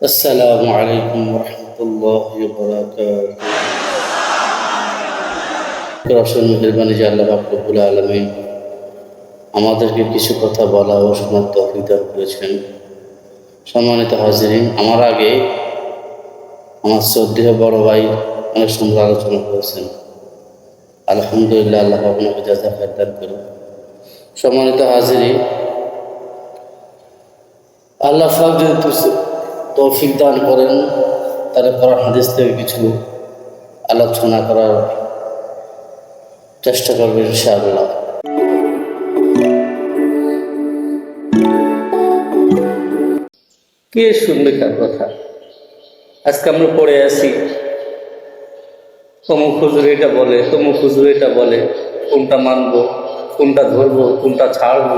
السلام عليكم ورحمة الله وبركاته Roston মেহরবানি যে আল্লাহ রব্বুল আলমিন আমাদেরকে কিছু কথা বলা ও শোনার তৌফিক দান করেছেন সম্মানিত হাজিরিন আমার আগে আমার শ্রদ্ধেয় বড় ভাই অনেক সুন্দর আলোচনা করেছেন আলহামদুলিল্লাহ আল্লাহ আপনাকে যাজা খায় দান করুন সম্মানিত হাজিরিন আল্লাহ পাক যদি তুস- তৌফিক দান করেন। তাহলে কোরআন হাদিস থেকে কিছু আলোচনা করার চেষ্টা করবেন ইনশাআল্লাহ। কে শুনবে কার কথা? আজকে আমরা পড়ে আছি, তমুক হুজুর এটা বলে, তমুক হুজুর এটা বলে, কোনটা মানব, কোনটা ধরবো, কোনটা ছাড়বো?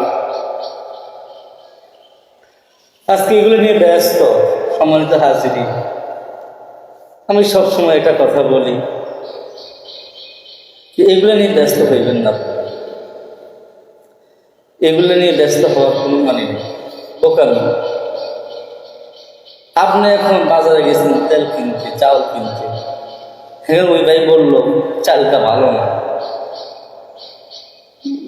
আজকে এগুলো নিয়ে ব্যস্ত। সম্মানিত হাজিরি। আমি সব সময় এটা কথা বলি যে এগুলো নিয়ে ব্যস্ত হইবেন না। এগুলো নিয়ে ব্যস্ত হওয়ার কোনো মানে নেই বোকামি আপনি এখন বাজারে গেছেন, তেল কিনতে, চাল কিনতে। হ্যাঁ ওই ভাই বলল, চালটা ভালো না।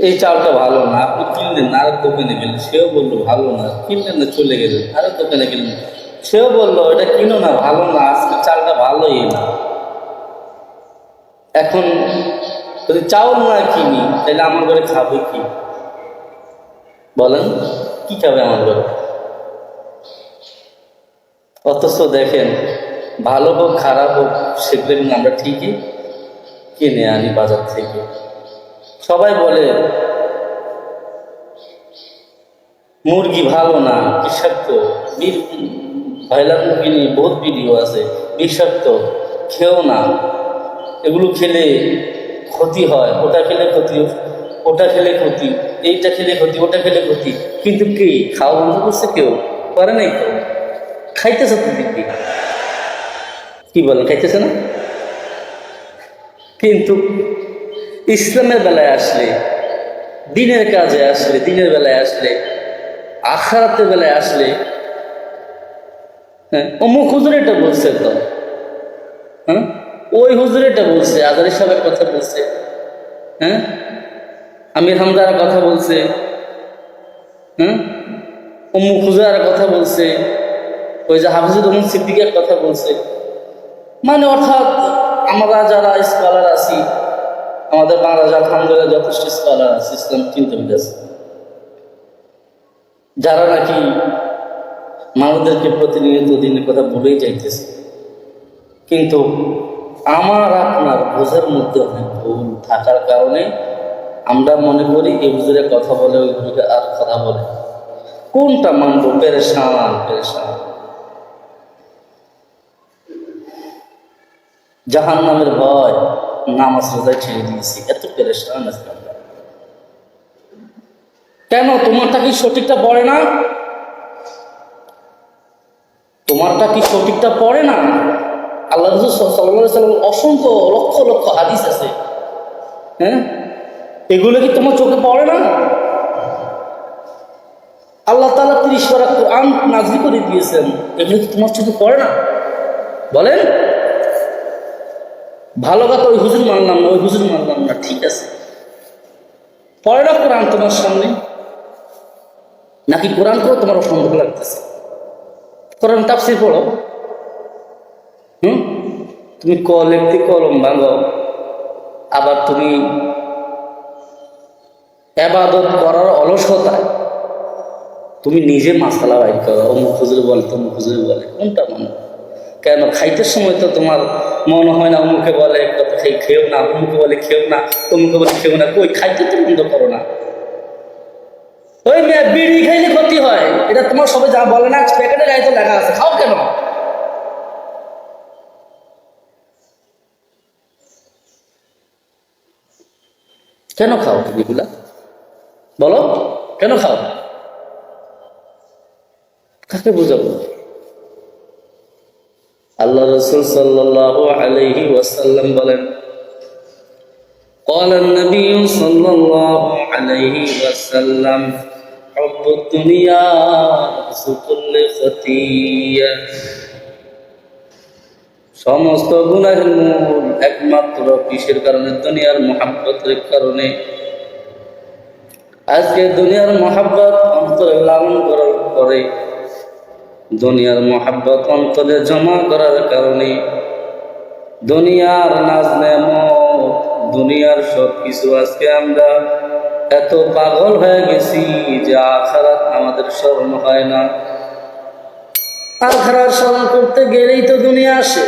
এই চালটা ভালো না, আপনি কিনলেন না আরেক দোকানে গেলেন, সেও বলল, ভালো না। কিনলেন না, চলে গেলেন, আরেক দোকানে গেলেন। সেও বলল, এটা কিনো না, ভালো না, আজকে চালটা ভালোই না। এখন যদি চাউল না কিনি, তাহলে আমার ঘরে খাবে কি? বলেন, কি খাবে আমার ঘরে? অথচ দেখেন, ভালো হোক, খারাপ হোক, সেগুলো আমরা ঠিকই কিনে আনি বাজার থেকে। সবাই বলে, মুরগি ভালো না, বিষাক্ত ব্রয়লার বহুত ভিডিও আছে, বিষাক্ত, খেও না। এগুলো খেলে ক্ষতি হয়, ওটা খেলে ক্ষতি, ওটা খেলে ক্ষতি, এইটা খেলে ক্ষতি, ওটা খেলে ক্ষতি। কিন্তু কি? খাওয়া বন্ধ করছে কেউ? করে নাই কেউ? খাইতেছে তো দিব্যি। কি বলেন, খাইতেছে না? কিন্তু ইসলামের বেলায় আসলে, দিনের কাজে আসলে, দিনের বেলায় আসলে, আখারাতের বেলায় আসলে হ্যাঁ অমুক হুজুর এটা বলছে তো। হ্যাঁ ওই হুজুর এটা বলছে আজারি সাহেবের কথা বলছে। হ্যাঁ আমির হামদার কথা বলছে। হ্যাঁ অমুক হুজুর কথা বলছে। ওই যে হাফিজুর রহমান সিদ্দিকের কথা বলছে। মানে অর্থাৎ আমরা যারা স্কলার আছি, আমাদের বাংলাদেশ আলহামদুলিল্লাহ যথেষ্ট স্কলার আছে, ইসলাম চিন্তাবিদ আছে যারা নাকি মানুষদেরকে প্রতিনিয়ত দিনের কথা ভুলেই যাইতেছে। কিন্তু আমার আপনার বোঝার মধ্যে অনেক ভুল থাকার কারণে আমরা মনে করি এই হুজুরের কথা বলে, ওই হুজুরে আর কথা বলে কোনটা মানবো? পেরেশান পেরেশান। জাহান নামের ভয় নামাজ রোজায় ছেড়ে দিয়েছি, এত পেরেশান আজকে কেন তোমারটা কি সঠিকটা পড়ে না? তোমারটা কি সঠিকটা পড়ে না? আল্লাহ সাল্লাম অসংখ্য লক্ষ লক্ষ হাদিস আছে। হ্যাঁ? এগুলো কি তোমার চোখে পড়ে না? আল্লাহ তালা তিরিশ পারা কোরআন করে দিয়েছেন। এগুলো কি তোমার চোখে পড়ে না? বলেন। ভালো কথা ওই হুজুর মানলাম না, ওই হুজুর মানলাম না, ঠিক আছে। পড়ে না কোরআন তোমার সামনে? নাকি কোরআন করে তোমার অসম্ভব লাগতেছে? কোরআন তাপসির পড়ো। হুম? তুমি কল একটি কলম ভাঙো। আবার তুমি এবাদত করার অলসতায় তুমি নিজে মাসালা বাইর করো। অমুক হুজুর বলে, তমুক হুজুর বলে, কোনটা মানে কেন? খাইতে সময় তো তোমার মনে হয় না অমুকে বলে কত খেয়ে খেও না, অমুকে বলে খেও না, তমুকে বলে খেও না। কই? খাইতে তো বন্ধ করো না। ওই মেয়ে বিড়ি খাইলে ক্ষতি হয় এটা তোমার সবাই যা বলে না প্যাকেটে গায়ে তো লেখা আছে খাও কেন কেন খাও তুমি এগুলা বলো কেন খাও কাকে বুঝাবো আল্লাহ রসুল সাল্লাহ আলহি ওয়াসাল্লাম বলেন قال النبي صلى الله عليه وسلم حب الدنيا رأس كل خطية সমস্ত গুণাহের মূল একমাত্র কিসের কারণে দুনিয়ার মহাব্বতের কারণে আজকে দুনিয়ার মহাব্বত অন্তরে লালন করার পরে দুনিয়ার মহাব্বত অন্তরে জমা করার কারণে দুনিয়ার নাজ নেমত দুনিয়ার সব কিছু আজকে আমরা এত পাগল হয়ে গেছি যে আখারাত আমাদের স্মরণ হয় না। আখারাত স্মরণ করতে গেলেই তো দুনিয়া আসে।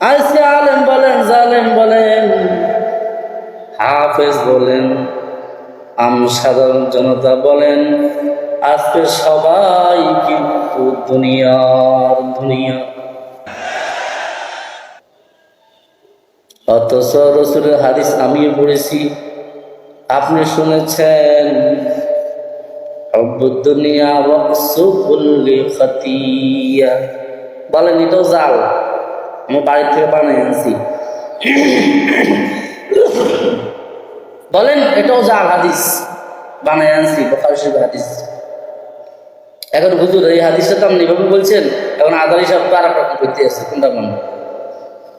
আজকে আলেম বলেন, জালেম বলেন, হাফেজ বলেন, আম সাধারণ জনতা বলেন, আজকে সবাই কিন্তু দুনিয়ার দুনিয়া। অথচ রসুলের হাদিস আমিও পড়েছি। আপনি শুনেছেন দুনিয়া বলেন, এটাও জাল। আমার বাড়ি থেকে বানিয়ে আনছি। বলেন, এটাও জাল, হাদিস। বানায় আনছি, বখার শরীফ হাদিস। এখন হুজুর, এই হাদিসটা তো আপনি এভাবে বলছেন, এখন আদার হিসাব তো আর রকম করতে আসছে, কোনটা কোন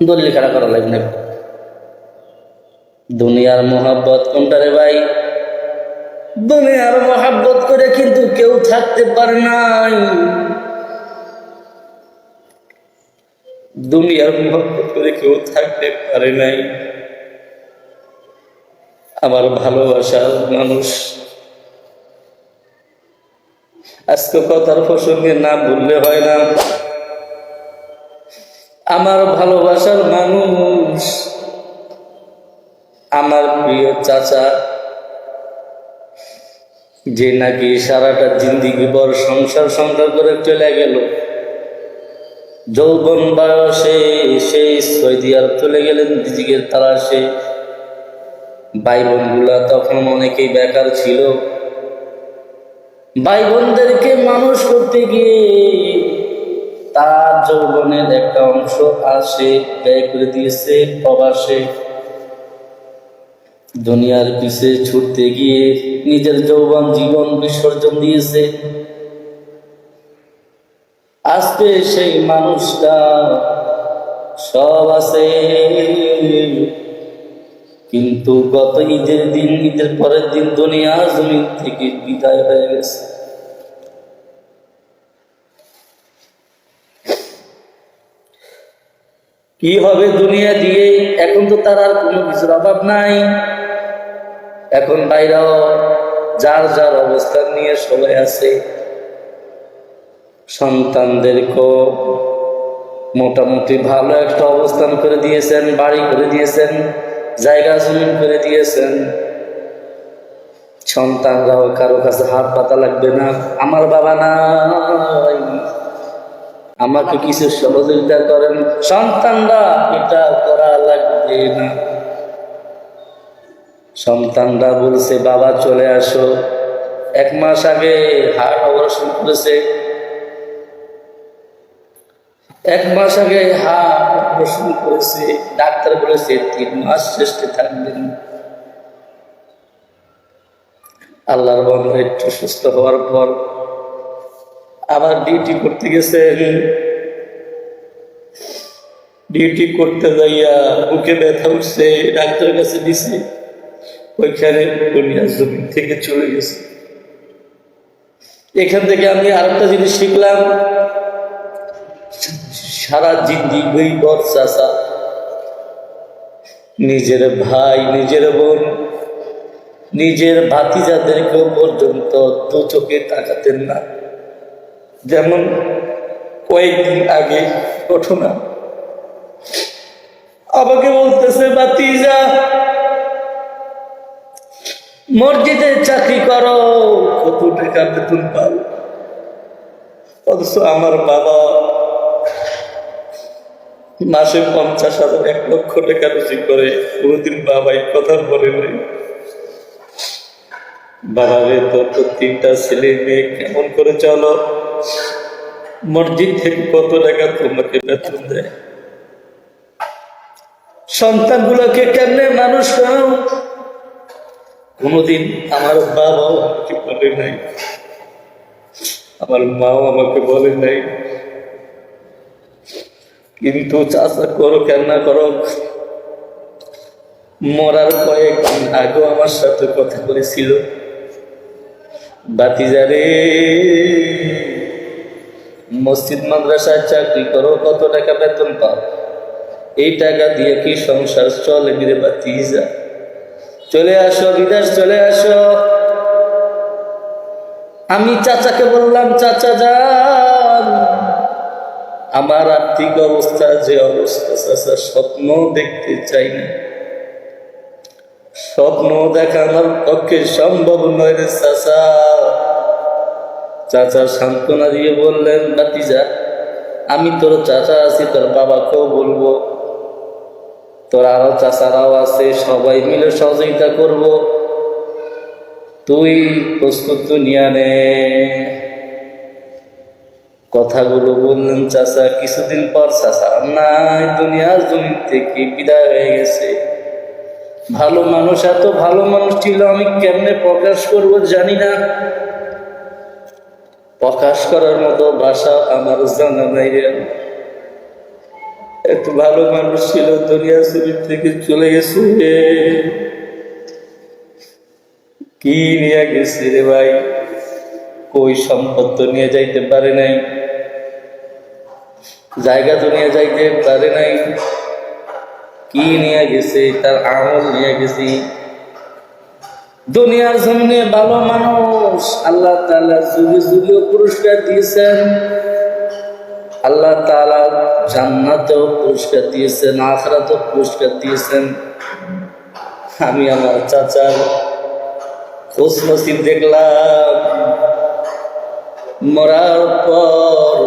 দলিল খাড়া করা লাগবে না। দুনিয়ার মোহাব্বত কোনটা রে ভাই? দুনিয়ার মোহাব্বত করে কিন্তু কেউ থাকতে পারে নাই। দুনিয়ার মোহাব্বত করে কেউ থাকতে পারে নাই। আমার ভালোবাসার মানুষ। আজকে কথার প্রসঙ্গে না বললে হয় না। আমার ভালোবাসার মানুষ। আমার প্রিয় চাচা, যে নাকি সারাটা জিন্দিগি বর সংসার সংসার করে চলে গেল। যৌবন বয়সে সেই সৌদি আরব চলে গেলেন দিদিকে তালাশে। ভাই বোনগুলা তখন অনেকেই বেকার ছিল। ভাই বোনদেরকে মানুষ করতে গিয়ে তার যৌবনের একটা অংশ আসে, ব্যয় করে দিয়েছে প্রবাসে। দুনিয়ার পিছে ছুটতে গিয়ে নিজের যৌবন জীবন বিসর্জন দিয়েছে। আজকে সেই মানুষটা সব আছে। কিন্তু গত ঈদের দিন, ঈদের পরের দিন দুনিয়া জমিন থেকে বিদায় হয়ে গেছে। কি হবে দুনিয়া দিয়ে? এখন তো তার আর কোনো কিছুর অভাব নাই। এখন বাইরাও যার যার অবস্থান নিয়ে সবাই আছে। সন্তানদেরকেও মোটামুটি ভালো একটা অবস্থান করে দিয়েছেন, বাড়ি করে দিয়েছেন, জায়গা জমিন করে দিয়েছেন। সন্তানরাও কারও কাছে হাত পাতা লাগবে না। আমার বাবা নাই। আমাকে কিছু সহযোগিতা করেন। সন্তানরা এটা করা লাগবে না। সন্তানরা বলছে, বাবা, চলে আসো। এক মাস আগে হার্ট অপারেশন করেছে এক মাস আগে হার্ট অপারেশন করেছে ডাক্তার বলেছে, তিন মাস শেষে থাকবেন। আল্লাহর বন্ধ একটু সুস্থ হওয়ার পর আবার ডিউটি করতে গেছেন। ডিউটি করতে যাইয়া বুকে ব্যথা উঠছে, ডাক্তারের কাছে দিছে। ওইখানে দুনিয়া জমিন থেকে চলে গেছে। এখান থেকে আমি আরেকটা জিনিস শিখলাম। সারা জিন্দিগি বর চাষা নিজের ভাই, নিজের বোন, নিজের ভাতিজাদেরকেও পর্যন্ত দু চোখে তাকাতেন না। যেমন কয়েকদিন আগে ঘটনা। আমাকে বলতেছে বাতিজা মসজিদে চাকরি করো। কত টাকা বেতন পাও? অথচ আমার বাবা মাসে পঞ্চাশ হাজার এক লক্ষ টাকা রুজি করে। কোনোদিন বাবাই কথা বলে নেই। বাবা রে তোর তো তিনটা ছেলে মেয়ে কেমন করে চলো? মসজিদ থেকে কত টাকা তোমাকে বেতন দেয়? সন্তানগুলোকে কেমনে মানুষ করো কোনোদিন আমার বাবাও আমাকে বলে নাই। আমার মাও আমাকে বলে নাই। কিন্তু চাষা করো কেন না করো। মরার কয়েকদিন আগেও আমার সাথে কথা বলেছিল। বাতিজারে মসজিদ, মাদ্রাসায় চাকরি করো, কত টাকা বেতন পাও? এই টাকা দিয়ে কি সংসার চলে মেরে বাতিজা? চলে আসো, বিদেশ চলে আসো। আমি চাচাকে বললাম, চাচা যান। আমার আর্থিক অবস্থা যে অবস্থা, চাচা, স্বপ্ন দেখতে চাই না। স্বপ্ন দেখা আমার পক্ষে সম্ভব নয় রে চাচা। চাচা সান্ত্বনা দিয়ে বললেন বাতিজা আমি তোর চাচা আছি, তোর বাবাকেও বলব। তোর আরও চাচারাও আছে, সবাই মিলে সহযোগিতা করব। তুই প্রস্তুত নিয়ে নে। কথাগুলো বললেন চাচা, কিছুদিন পর চাচা, নাই, দুনিয়ার জমিন থেকে বিদায় হয়ে গেছে। ভালো মানুষ, এত ভালো মানুষ ছিল, আমি কেমনে প্রকাশ করব জানি না। প্রকাশ করার মতো ভাষা আমার জানা নাই এত ভালো মানুষ ছিল, দুনিয়া শরীর থেকে চলে গেছে। কি নিয়ে গেছে রে ভাই? কই সম্পদ তো নিয়ে যাইতে পারে নাই। জায়গা তো নিয়ে যাইতে পারে নাই। কি নিয়ে গেছে, তার আমল নিয়ে গেছি। দুনিয়ার জমিনে ভালো মানুষ, আল্লাহ তালা যুগে যুগেও পুরস্কার দিয়েছেন। আল্লাহ তালা জান্নাতেও পুরস্কার দিয়েছেন, আখরাতেও পুরস্কার দিয়েছেন। আমি আমার চাচার খোঁজ নসিব দেখলাম। মরার পর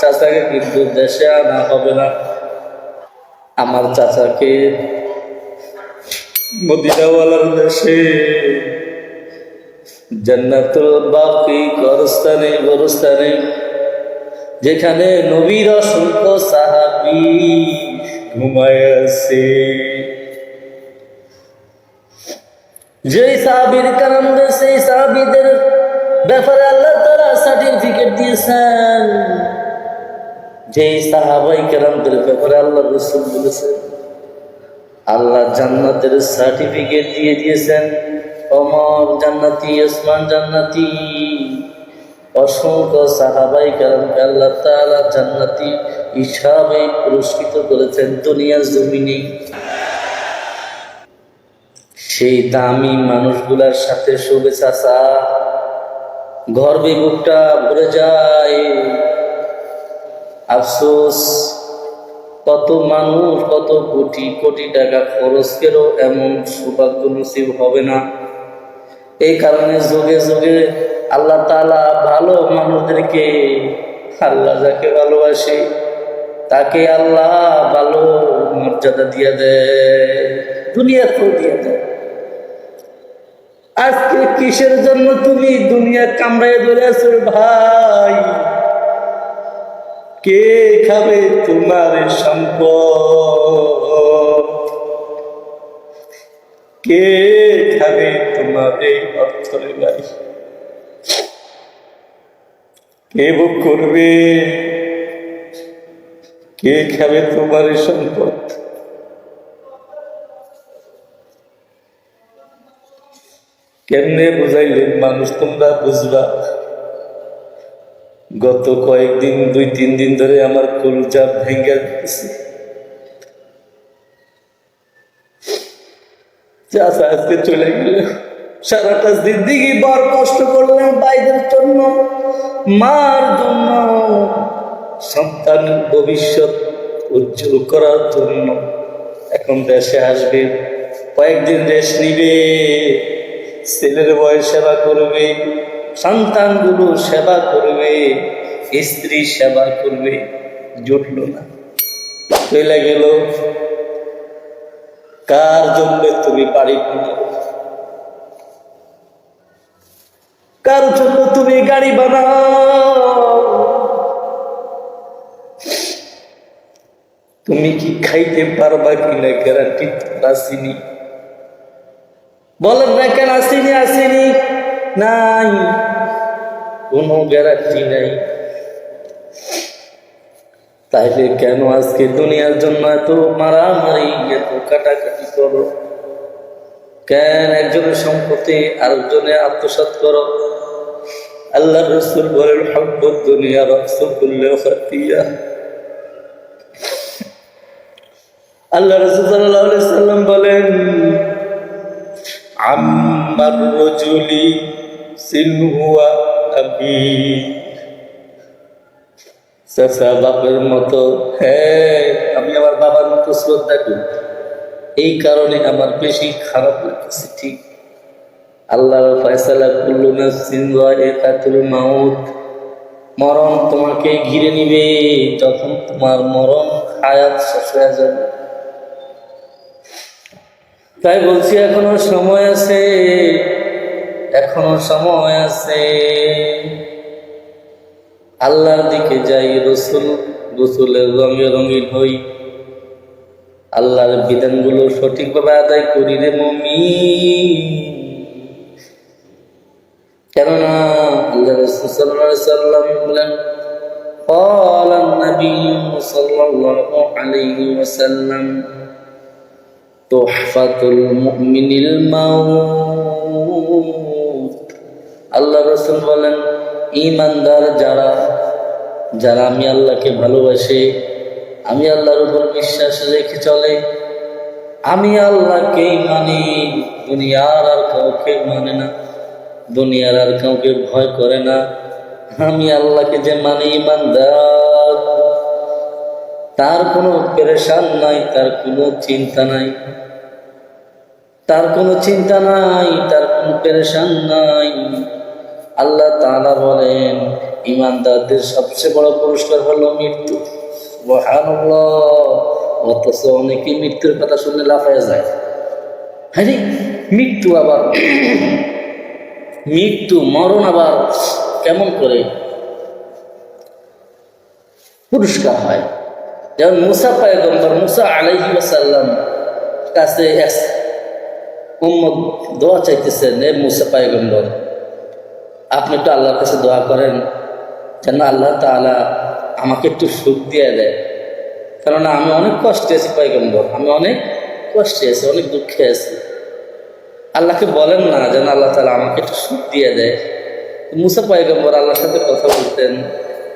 চাচাকে কিন্তু দেশে আনা হবে না। আমার চাচাকে মদিনাওয়ালার দেশে জান্নাতুল বাকি গরস্থানে গরস্থানে যেখানে নবীর অসংখ্য সাহাবি ঘুমায় যেই সাহাবির কারণে সেই সাহাবিদের ব্যাপারে আল্লাহ তারা সার্টিফিকেট দিয়েছেন। যেই সাহাবাই কেরামদের ব্যাপারে আল্লাহ রসুল বলেছেন, আল্লাহ জান্নাতের সার্টিফিকেট দিয়ে দিয়েছেন। অমর জান্নাতি, ওসমান জান্নাতি। অসংখ্য সাহাবাই কারণকে আল্লাহ তাআলা জান্নাতি হিসাবে পুরস্কৃত করেছেন দুনিয়ার জমিনে। সেই দামি মানুষগুলার সাথে শুভেচ্ছা চা গর্বে বুকটা ভরে যায়। আফসোস, কত মানুষ, কত কোটি কোটি টাকা খরচ করেও এমন সৌভাগ্য নসিব হবে না। এই কারণে যোগে যোগে আল্লাহ তাআলা ভালো মানুষদেরকে, আল্লাহ যাকে ভালোবাসে, তাকে আল্লাহ ভালো মর্যাদা দিয়ে দেয়, দুনিয়াতেও দিয়ে দেয়। আজকে কিসের জন্য তুমি দুনিয়া কামড়ায় ধরে আছো ভাই? কে খাবে তোমার সম্পদ? কে খাবে তোমার এই অর্থ ভাই? কে ভোগ করবে? কে খাবে তোমার সম্পদ? কেমনে বুঝাইলেন মানুষ? তোমরা বুঝবা। গত কয়েকদিন, দুই, তিন দিন ধরে আমার কলজা ভেঙে গেছে। আজকে চলে গেল। সারাটা জিন্দিগি বড় কষ্ট করলেন ভাইদের জন্য, মার জন্য, সন্তান ভবিষ্যৎ উজ্জ্বল করার জন্য। এখন দেশে আসবে, কয়েকদিন রেস্ট নিবে, ছেলের বয়স সেবা করবে, সন্তানগুলো সেবা করবে, স্ত্রী সেবা করবে, জুটল না। চলে গেল। কার জন্য তুমি বাড়ি বানাও কার জন্য তুমি গাড়ি বানাও? তুমি কি খাইতে পারবা কিনা গ্যারান্টি আসিনি। বলেন না কেন আসিনি আসিনি? নাই। কোনো গ্যারান্টি নাই। তাইলে কেন আজকে দুনিয়ার জন্য এত মারামারি, এত কাটাকাটি করো? কেন একজনের সম্পত্তি, আরেকজনে আত্মসাৎ করো। আল্লাহ রসুল বলেন হব্বত দুনিয়া রক্সকুল্লে খাতিয়া আল্লাহ রসুল সাল্লাম বলেন, আম্মার রজুলি সিনহুয়া চাচা, বাপের মতো হ্যাঁ আমি আমার বাবার মতো শ্রদ্ধা করি। এই কারণে আমার বেশি খারাপ লাগছে ঠিক? আল্লাহর ফয়সালা কুল্লু নাফসিন যায়িকাতুল মাউত। মরণ তোমাকে ঘিরে নিবে যখন তোমার মরণ হায়াত শেষ হয়ে যাবে। তাই বলছি, এখনও সময় আছে, এখনও সময় আছে। আল্লাহর দিকে যাই রসুল, রসুলের রঙে রঙিন হই। আল্লাহর বিধানগুলো সঠিকভাবে আদায় করি রে মমি কেননা আল্লাহ রসুল সাল্লাল্লাহু আলাইহি সাল্লাম বলেন قال النبي صلى الله عليه وسلم تحفة المؤمن الموت আল্লাহ রসুল বলেন ইমানদার যারা যারা আমি আল্লাহকে ভালোবাসে আমি আল্লাহর উপর বিশ্বাস রেখে চলে। আমি আল্লাহকেই মানি, দুনিয়ার আর কাউকে মানে না, দুনিয়ার আর কাউকে ভয় করে না। আমি আল্লাহকে যে মানে ইমানদার, তার কোনো পেরেশান নাই, তার কোনো চিন্তা নাই। তার কোনো চিন্তা নাই, তার কোনো পেরেশান নাই। আল্লাহ তাআলা বলেন, ইমানদারদের সবচেয়ে বড় পুরস্কার হলো মৃত্যু। অথচ অনেকে মৃত্যুর কথা শুনে লাফায় যায়। হ্যাঁ মৃত্যু আবার মৃত্যু, মরণ আবার কেমন করে পুরস্কার হয়? যেমন মুসা পায়গম্বর, মুসা আলাইহি কাছে এক উম্মত দোয়া চাইতেছেন মুসা পায়গম্বর, আপনি একটু আল্লাহর কাছে দোয়া করেন, যেন আল্লাহ তাআলা আমাকে একটু সুখ দিয়ে দেয়। কেননা আমি অনেক কষ্টে আছি পাইগম্বর আমি অনেক কষ্টে আছি, অনেক দুঃখে আছি। আল্লাহকে বলেন না যেন আল্লাহ তালা আমাকে একটু সুখ দিয়ে দেয়। মুসা পাইগম্বর আল্লাহর সাথে কথা বলতেন।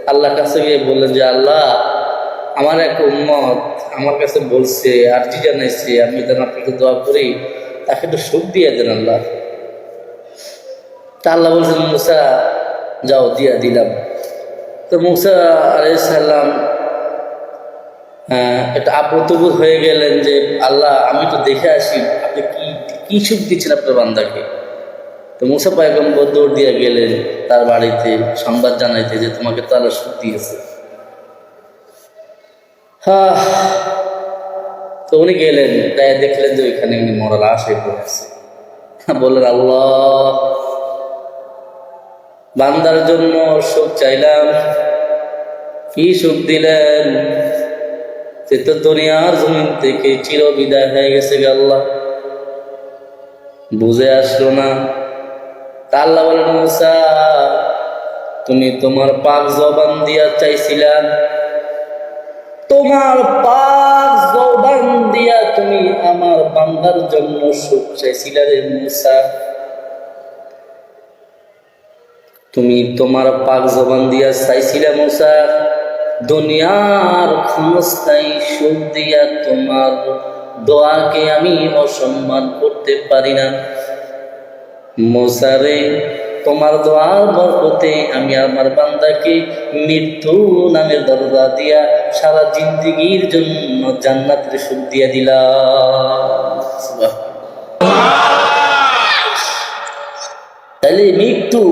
আল্লাহর কাছে গিয়ে বললেন যে, আল্লাহ, আমার এক উম্মত আমার কাছে বলছে, আর্জি জানাইছে, আমি যেন আপনাকে দোয়া করি, তাকে একটু সুখ দিয়ে দেন আল্লাহ। তা আল্লাহ বলছেন, মুসা, যাও, দিয়া দিলাম। তো মুসা আলাইসাল্লাম একটা আপ্রতবোধ হয়ে গেলেন যে, আল্লাহ, আমি তো দেখে আসি, আপনি কি কি সুখ দিচ্ছেন আপনার বান্দাকে? তো মুসা পায়গম্বর দৌড় দিয়ে গেলেন তার বাড়িতে, সংবাদ জানাইতে যে, তোমাকে তো আল্লাহ সুখ দিয়েছে। হ্যাঁ তো উনি গেলেন তাই দেখলেন যে, ওইখানে উনি মরা লাশ হয়ে পড়েছে। বললেন, আল্লাহ বান্দার জন্য সুখ চাইলাম। কি সুখ দিলেন? সে তো দুনিয়ার জমিন থেকে চির বিদায় হয়ে গেছে আল্লাহ। বুঝে আসলো না। তা আল্লাহ বলেন তুমি তোমার পাক জবান দিয়া চাইছিলা। তোমার পাক জবান দিয়া তুমি আমার বান্দার জন্য সুখ চাইছিলা মুসা। তুমি তোমার পাক জবান দিয়া চাইছিলা মুসা দুনিয়ার ক্ষমস্থায়ী সুখ দিয়া তোমার দোয়াকে আমি অসম্মান করতে পারি না। মোসারে তোমার দোয়ার বরকতে আমি আমার বান্দাকে মৃত্যু নামের দরজা দিয়া সারা জিন্দিগির জন্য জান্নাতের সুখ দিয়া দিলাম। তাহলে মৃত্যু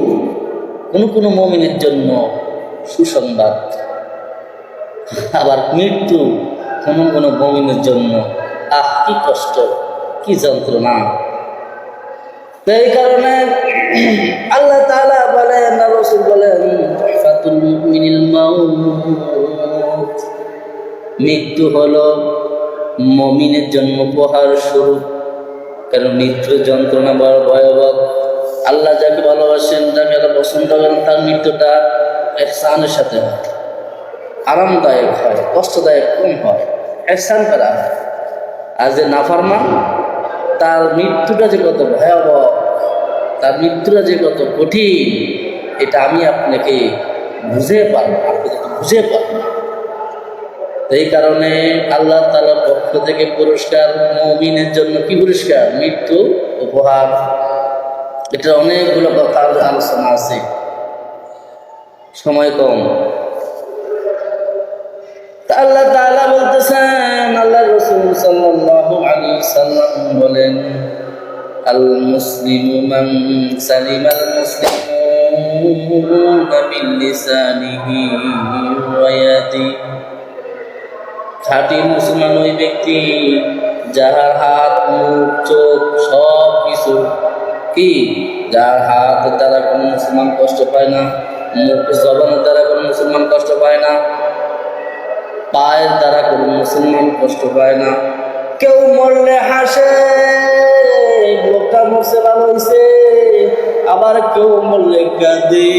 কোনো কোনো মমিনের জন্য সুসংবাদ? আবার মৃত্যু কোনো কোনো মমিনের জন্য? আহ, কি কষ্ট, কি যন্ত্রণা। তো এই কারণে আল্লাহ তাআলা বলেন রসুল বলেন মৃত্যু হলো মমিনের জন্য উপহার স্বরূপ। কারণ মৃত্যুর যন্ত্রণা বড় ভয়াবহ। আল্লাহ যাকে ভালোবাসেন, যাকে আল্লাহ পছন্দ করেন, তার মৃত্যুটা এহসানের সাথে হয়। আরামদায়ক হয়, কষ্টদায়ক কম হয়, এহসান করা হয়। আর যে নাফারমান, তার মৃত্যুটা যে কত ভয়াবহ, তার মৃত্যুটা যে কত কঠিন, এটা আমি আপনাকে বুঝে পারব তো বুঝে পারব। এই কারণে আল্লাহ তালার পক্ষ থেকে পুরস্কার, মমিনের জন্য কি পুরস্কার? মৃত্যু, উপহার। এটা অনেকগুলো কথা আলোচনা আছে। সময় কম। আল্লাহ তাআলা বলতেছেন আল্লাহ রসুল সাল্লাল্লাহু আলাইহি সাল্লাম বলেন আল মুসলিমু মান সালিমাল মুসলিমুনা মিন লিসানিহি ওয়া মুসলমান ওই ব্যক্তি, যাহার হাত, মুখ, চোখ সব কিছু কি? যার হাত দ্বারা কোনো মুসলমান কষ্ট পায় না, মুখ জবানের দ্বারা কোনো মুসলমান কষ্ট পায় না, পায়ের দ্বারা কোনো মুসলমান কষ্ট পায় না। কেউ মরলে হাসে, লোকটা মরছে, ভালো হয়েছে আবার কেউ মরলে কাঁদে।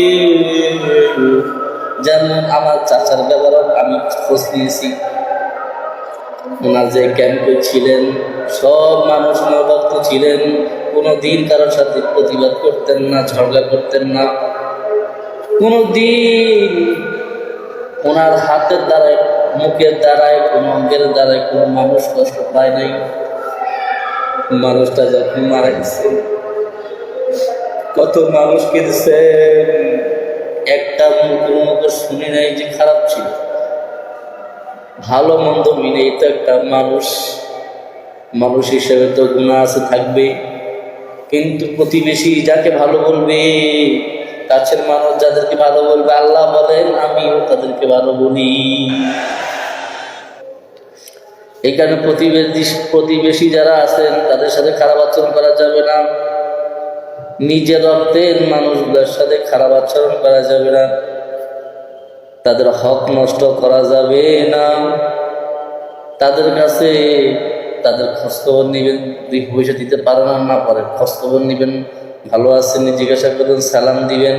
যেমন আমার চাচার ব্যাপারে আমি খোঁজ নিয়েছি। ওনার যে ক্যাম্পে ছিলেন, সব মানুষ ওনার ভক্ত ছিলেন। কোনো দিন কারোর সাথে প্রতিবাদ করতেন না, ঝগড়া করতেন না। কোনো দিন ওনার হাতের দ্বারায়, মুখের দ্বারায়, কোনো অঙ্গের দ্বারায় কোনো মানুষ কষ্ট পায় নাই। মানুষটা যখন মারা গেছে, কত মানুষ কেঁদেছেন একটা মুখের মতো শুনি নাই যে খারাপ ছিল। ভালো মন্দ মিলেই তো একটা মানুষ। মানুষ হিসেবে তো গুণা আছে থাকবে কিন্তু প্রতিবেশী যাকে ভালো বলবে, কাছের মানুষ যাদেরকে ভালো বলবে, আল্লাহ বলেন, আমিও তাদেরকে ভালো বলি। এই কারণে প্রতিবেশী প্রতিবেশী যারা আছেন, তাদের সাথে খারাপ আচরণ করা যাবে না। নিজের রক্তের মানুষগুলোর সাথে খারাপ আচরণ করা যাবে না। তাদের হক নষ্ট করা যাবে না। তাদের কাছে তাদের খোঁজখবর নেবেন দুই পয়সা দিতে পারে না না পারে খোঁজখবর নেবেন ভালো আছেন জিজ্ঞাসা করবেন সালাম দিবেন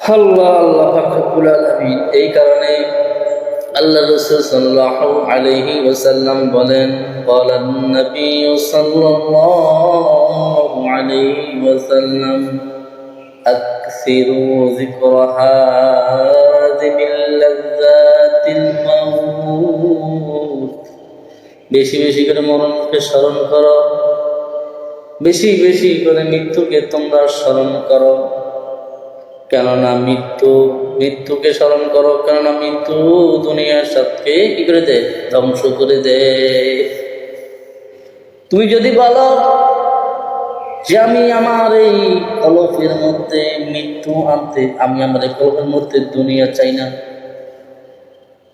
আল্লাহ আল্লাহ ফাকরুল আলমিন এই কারণে আল্লাহ রসুল সাল্লাল্লাহু আলাইহি ওয়াসাল্লাম বলেন قال النبي صلى الله عليه وسلم أكثروا ذكر هادم اللذات الموت বেশি বেশি করে মরণকে স্মরণ করো। বেশি বেশি করে মৃত্যুকে তোমরা স্মরণ করো। কেননা মৃত্যু, মৃত্যুকে স্মরণ করো। কেননা মৃত্যু দুনিয়ার সাথে কি করে দে ধ্বংস করে দে তুমি যদি বলো যে আমি আমার এই কলফের মধ্যে মৃত্যু আনতে, আমি আমার এই কলফের মধ্যে দুনিয়া চাই না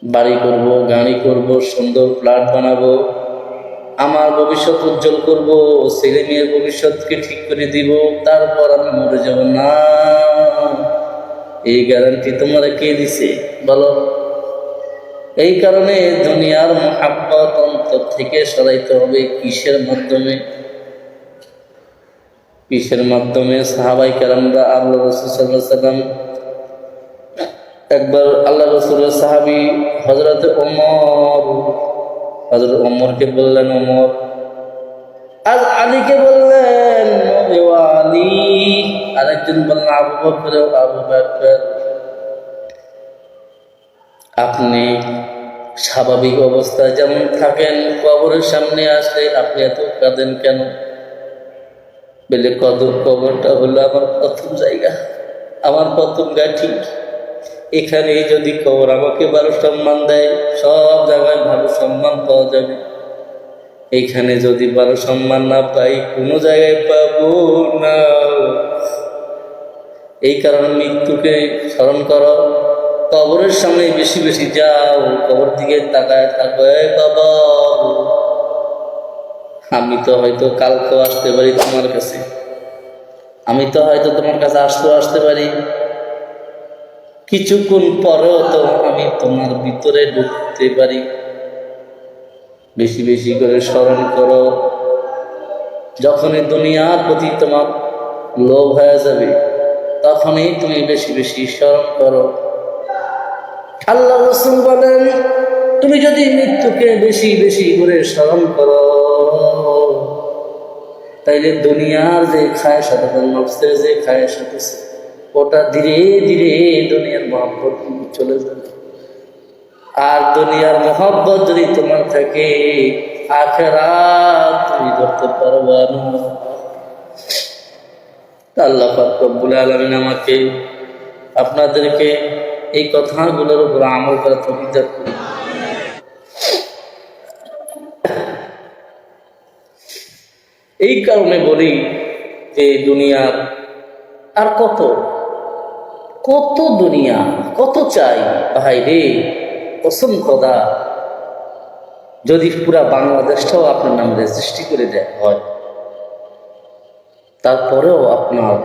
বাড়ি করব, গাড়ি করব, সুন্দর ফ্ল্যাট বানাবো, আমার ভবিষ্যৎ উজ্জ্বল করব, ছেলে মেয়ের ভবিষ্যৎকে ঠিক করে দিব, তারপর আমি মরে যাব না। এই গ্যারান্টি তোমরা কে দিছে, বলো? এই কারণে দুনিয়ার মহাব্বত অন্তর থেকে সরাইতে হবে কিসের মাধ্যমে? কিসের মাধ্যমে? সাহাবাই কারামরা আল্লাহ রসুল সাল্লাহ সাল্লাম একবার আল্লাহ রসুলের সাহাবি হজরত ওমর হজরত ওমরকে বললেন ওমর আজ আলীকে বললেন "ও আলী আরেকজন বললেন, আবু বকর আবু বকর। আপনি স্বাভাবিক অবস্থায় যেমন থাকেন, কবরের সামনে আসলে আপনি এত কাঁদেন কেন? বলে, কদর কবরটা হলো আমার প্রথম জায়গা। আমার প্রথম গাঠি। এখানে যদি কবর আমাকে ভালো সম্মান দেয়, সব জায়গায় ভালো সম্মান পাওয়া যাবে। এখানে যদি ভালো সম্মান না পাই, কোনো জায়গায় পাবো না। এই কারণে মৃত্যুকে স্মরণ করো। কবরের সামনে বেশি বেশি যাও, কবর দিকে তাকায় থাকো। এই কবর আমি তো হয়তো কালকেও আসতে পারি তোমার কাছে। আমি তো হয়তো তোমার কাছে আসতেও আসতে পারি। কিছুক্ষণ পরেও তো আমি তোমার ভিতরে ঢুকতে পারি। বেশি বেশি করে স্মরণ করো, যখনই দুনিয়ার প্রতি তোমার লোভ হয়ে যাবে, তখনই তুমি বেশি বেশি স্মরণ করো। আল্লাহ রসুল বলেন, তুমি যদি মৃত্যুকে বেশি বেশি করে স্মরণ করো, তাইলে দুনিয়ার যে খায় সাথে নফসের যে খায় সাথে ওটা ধীরে ধীরে দুনিয়ার মহব্বত চলে যাবে আর দুনিয়ার মহব্বত যদি তোমার থাকে, আখেরাত তুমি ধরতে পারবা না। আল্লাহ আলামিন আমাকে, আপনাদেরকে এই কথাগুলোর উপর আমল করা তৌফিক করুন। এই কারণে বলি যে দুনিয়ার আর কত কত দুনিয়া, কত চাই? ভাই রে, কসম খোদা। যদি পুরা বাংলাদেশটাও আপনার নাম রেজিস্ট্রি করে দেয় হয়, তারপরেও আপনার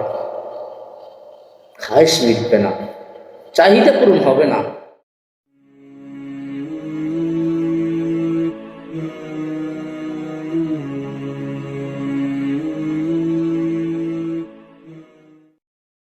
খাইশ মিটবে না, চাহিদা পূরণ হবে না।